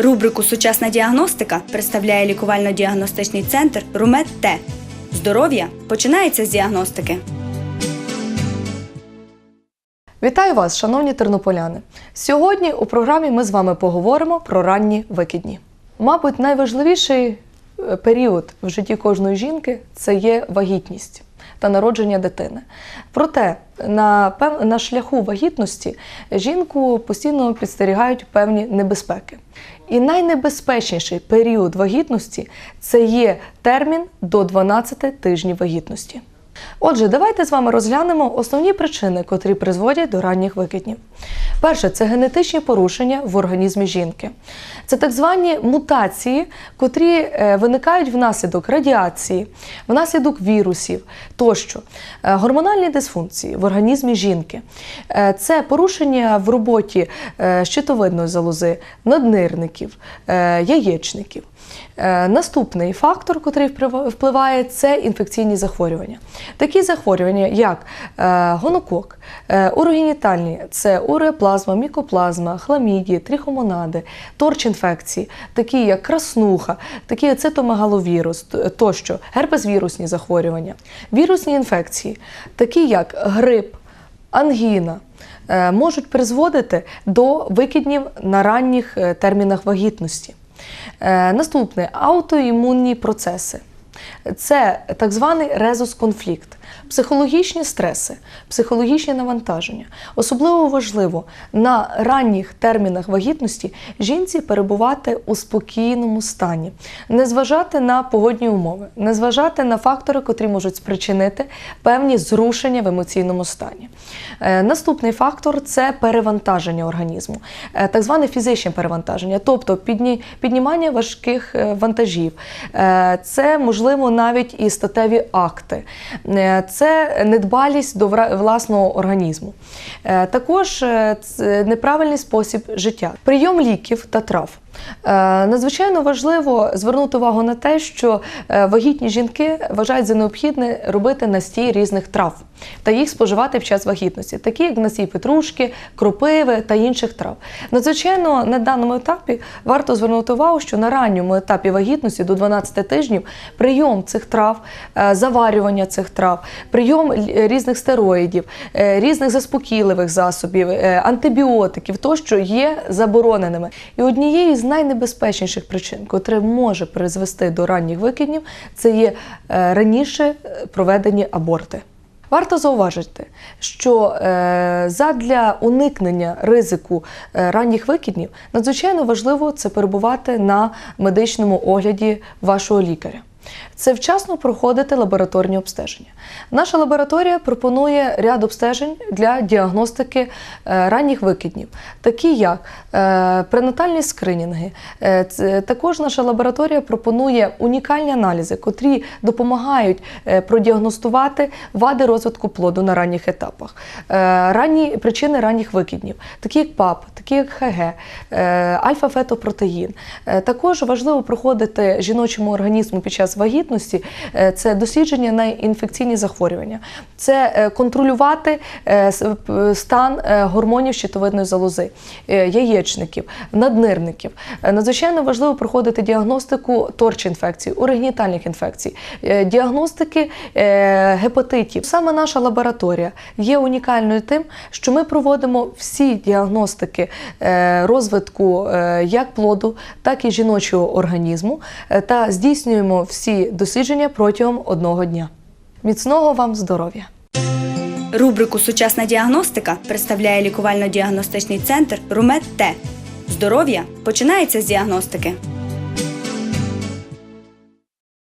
Рубрику Сучасна діагностика представляє лікувально-діагностичний центр Румет Т. Здоров'я починається з діагностики. Вітаю вас, шановні тернополяни. Сьогодні у програмі ми з вами поговоримо про ранні викидні. Мабуть, найважливіший е, період в житті кожної жінки це є вагітність та народження дитини. Проте на, на шляху вагітності жінку постійно підстерігають певні небезпеки. І найнебезпечніший період вагітності це є термін до 12 тижнів вагітності. Отже, давайте з вами розглянемо основні причини, котрі призводять до ранніх викиднів. Перше це генетичні порушення в організмі жінки. Це так звані мутації, котрі е, виникають внаслідок радіації, внаслідок вірусів тощо. Е, Гормональні дисфункції в організмі жінки. Е, Це порушення в роботі щитовидної залози, наднирників, яєчників. Е, Наступний фактор, який впливає, це інфекційні захворювання. Такі захворювання, як е, гонокок, е, урогенітальні, це уреоплазма, мікоплазма, хламідії, трихомонади, торч-інфекції, такі як краснуха, такі як цитомегаловірус тощо, герпес-вірусні захворювання, вірусні інфекції, такі як грип, ангіна, можуть призводити до викиднів на ранніх термінах вагітності. Е, Наступне аутоімунні процеси. Це так званий резус-конфлікт, психологічні стреси, психологічні навантаження. Особливо важливо на ранніх термінах вагітності жінці перебувати у спокійному стані, не зважати на погодні умови, не зважати на фактори, котрі можуть спричинити певні зрушення в емоційному стані. Е, Наступний фактор це перевантаження організму, е, так зване фізичне перевантаження, тобто піднімання важких е, вантажів. Це можливо навіть і статеві акти, Е, це недбалість до власного організму. Е, Також е, неправильний спосіб життя, прийом ліків та трав. Е, Надзвичайно важливо звернути увагу на те, що е, вагітні жінки вважають за необхідне робити настій різних трав та їх споживати під час вагітності, такі як настій петрушки, кропиви та інших трав. Надзвичайно на даному етапі варто звернути увагу, що на ранньому етапі вагітності до 12 тижнів прийом цих трав, е, заварювання цих трав, прийом різних стероїдів, різних заспокійливих засобів, антибіотиків тощо є забороненими. І однією з найнебезпечніших причин, котре може призвести до ранніх викиднів, це є е, раніше е, проведені аборти. Варто зауважити, що е, задля уникнення ризику ранніх викиднів надзвичайно важливо це перебувати на медичному огляді вашого лікаря. Це вчасно проходити лабораторні обстеження. Наша лабораторія пропонує ряд обстежень для діагностики е, ранніх викиднів, такі як е, пренатальні скринінги. Е, Також наша лабораторія пропонує унікальні аналізи, котрі допомагають продіагностувати вади розвитку плоду на ранніх етапах, ранні причини ранніх викиднів, такі як ПАП, такі як ХГ, альфа-фетопротеїн. Також важливо проходити жіночому організму під час вагітності е, це дослідження на інфекційні захворювання, це е, контролювати е, стан гормонів щитовидної залози, яєчників, наднирників. Надзвичайно важливо проходити діагностику торч-інфекцій, урогенітальних інфекцій, діагностики гепатитів. Саме наша лабораторія є унікальною тим, що ми проводимо всі діагностики розвитку як плоду, так і жіночого організму та здійснюємо всі дослідження протягом одного дня. Міцного вам здоров'я! Рубрику Сучасна діагностика представляє лікувально-діагностичний центр Румет Т. Здоров'я починається з діагностики.